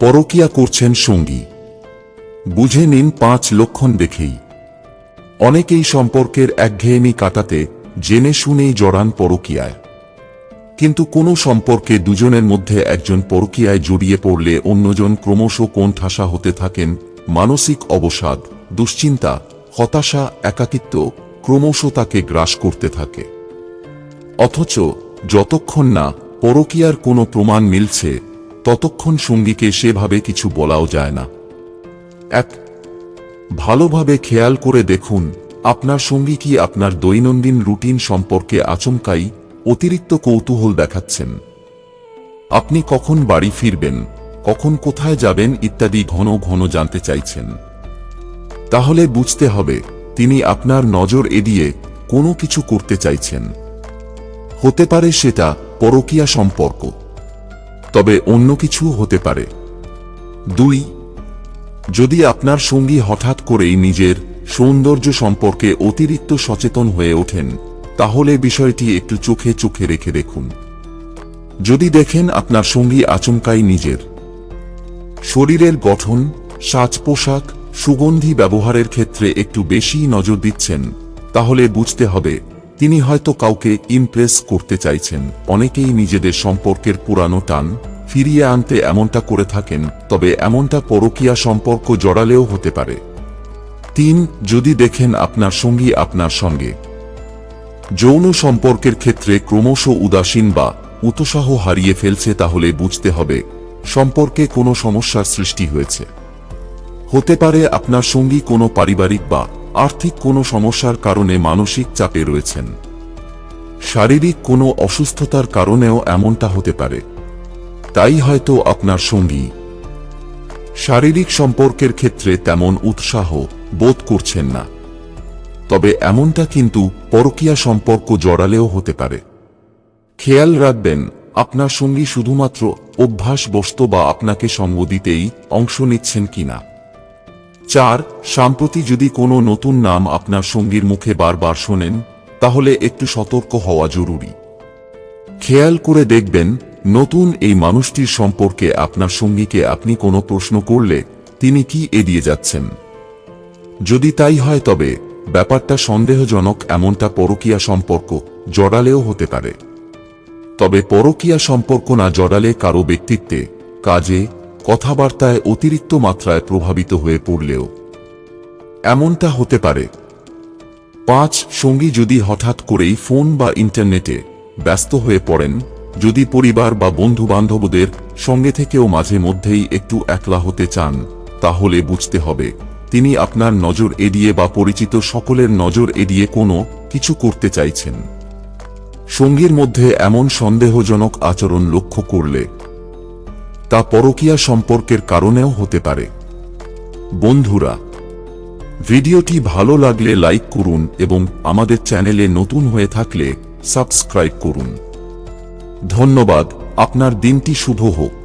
পরকিয়া করছেন সঙ্গী। বুঝে নিন পাঁচ লক্ষণ দেখেই। অনেকেই সম্পর্কের একঘেয়েমি কাটাতে, জেনে শুনেই জড়ান পরকিয়ায়। কিন্তু কোনো সম্পর্কে দুজনের মধ্যে একজন পরকিয়ায় জড়িয়ে পড়লে অন্যজন ক্রমশ কোণঠাসা হতে থাকেন, মানসিক অবসাদ, দুশ্চিন্তা, হতাশা, একাকিত্ব ক্রমশ তাকে গ্রাস করতে থাকে। অথচ যতক্ষণ না পরকিয়ার কোনো প্রমাণ মিলছে ততক্ষণ সঙ্গীকে সেভাবে কিছু বলাও যায় না। এক, ভালোভাবে খেয়াল করে দেখুন, আপনার সঙ্গী কি আপনার দৈনন্দিন রুটিন সম্পর্কে আচমকাই অতিরিক্ত কৌতূহল দেখাচ্ছেন? আপনি কখন বাড়ি ফিরবেন, কখন কোথায় যাবেন ইত্যাদি ঘন ঘন জানতে চাইছেন। তাহলে বুঝতে হবে, তিনি আপনার নজর এড়িয়ে কোনো কিছু করতে চাইছেন। হতে পারে সেটা পরকীয়া সম্পর্ক। তবে অন্য কিছু হতে পারে। দুই, যদি আপনার সঙ্গী হঠাৎ করেই নিজের সৌন্দর্য সম্পর্কে অতিরিক্ত সচেতন হয়ে ওঠেন, তাহলে বিষয়টি একটু চোখে চোখে রেখে দেখুন। যদি দেখেন আপনার সঙ্গী আচমকাই নিজের, শরীরের গঠন, সাজ পোশাক, সুগন্ধি ব্যবহারের ক্ষেত্রে একটু বেশি নজর দিচ্ছেন, তাহলে বুঝতে হবে তিনি হয়তো কাউকে ইমপ্রেস করতে চাইছেন। অনেকেই নিজেদের সম্পর্কের পুরানো টান ফিরিয়ে আনতে এমনটা করে থাকেন, তবে এমনটা পরকীয়া সম্পর্ক জড়ালেও হতে পারে। তিন, যদি দেখেন আপনার সঙ্গী আপনার সঙ্গে। যৌন সম্পর্কের ক্ষেত্রে ক্রমশ উদাসীন বা উৎসাহ হারিয়ে ফেলছে তাহলে বুঝতে হবে, সম্পর্কে কোনো সমস্যার সৃষ্টি হয়েছে। হতে পারে আপনার সঙ্গী কোনো পারিবারিক বা আর্থিক কোনো সমস্যার কারণে মানসিক চাপে রয়েছেন। শারীরিক কোনো অসুস্থতার কারণেও এমনটা হতে পারে। তাই হয়তো আপনার সঙ্গী। শারীরিক সম্পর্কের ক্ষেত্রে তেমন উৎসাহ বোধ করছেন না। তবে এমনটা কিন্তু পরকীয়া সম্পর্ক জড়ালেও হতে পারে। খেয়াল রাখবেন, আপনার সঙ্গী শুধুমাত্র অভ্যাসবশত বা আপনাকে সঙ্গ দিতেই অংশ নিচ্ছেন কিনা। চার, সাম্প্রতি যদি কোনো নতুন নাম আপনার সঙ্গীর মুখে বারবার শোনেন, তাহলে একটু সতর্ক হওয়া জরুরি। খেয়াল করে দেখবেন, নতুন এই মানুষটির সম্পর্কে আপনার সঙ্গীকে আপনি কোনো প্রশ্ন করলে তিনি কি এড়িয়ে যাচ্ছেন। যদি তাই হয় তবে, ব্যাপারটা সন্দেহজনক এমনটা পরকীয়া সম্পর্ক জড়ালেও হতে পারে। তবে পরকীয়া সম্পর্ক না জড়ালে কারও ব্যক্তিত্বে, কাজে কথাবার্তায় অতিরিক্ত মাত্রায় প্রভাবিত হয়ে পড়লেও এমনটা হতে পারে। পাঁচ সঙ্গী যদি হঠাৎ করেই ফোন বা ইন্টারনেটে ব্যস্ত হয়ে পড়েন, যদি পরিবার বা বন্ধু বান্ধবদের সঙ্গে থেকেও মাঝে মধ্যেই একটু একলা হতে চান, তাহলে বুঝতে হবে তিনি আপনার নজর এড়িয়ে বা পরিচিত সকলের নজর এড়িয়ে কোনো কিছু করতে চাইছেন। সঙ্গীর মধ্যে এমন সন্দেহজনক আচরণ লক্ষ্য করলে তা পরকীয়া সম্পর্কের কারণেও হতে পারে। বন্ধুরা, ভিডিওটি ভালো লাগলে লাইক করুন এবং আমাদের চ্যানেলে নতুন হয়ে থাকলে সাবস্ক্রাইব করুন। ধন্যবাদ, আপনার দিনটি শুভ হোক।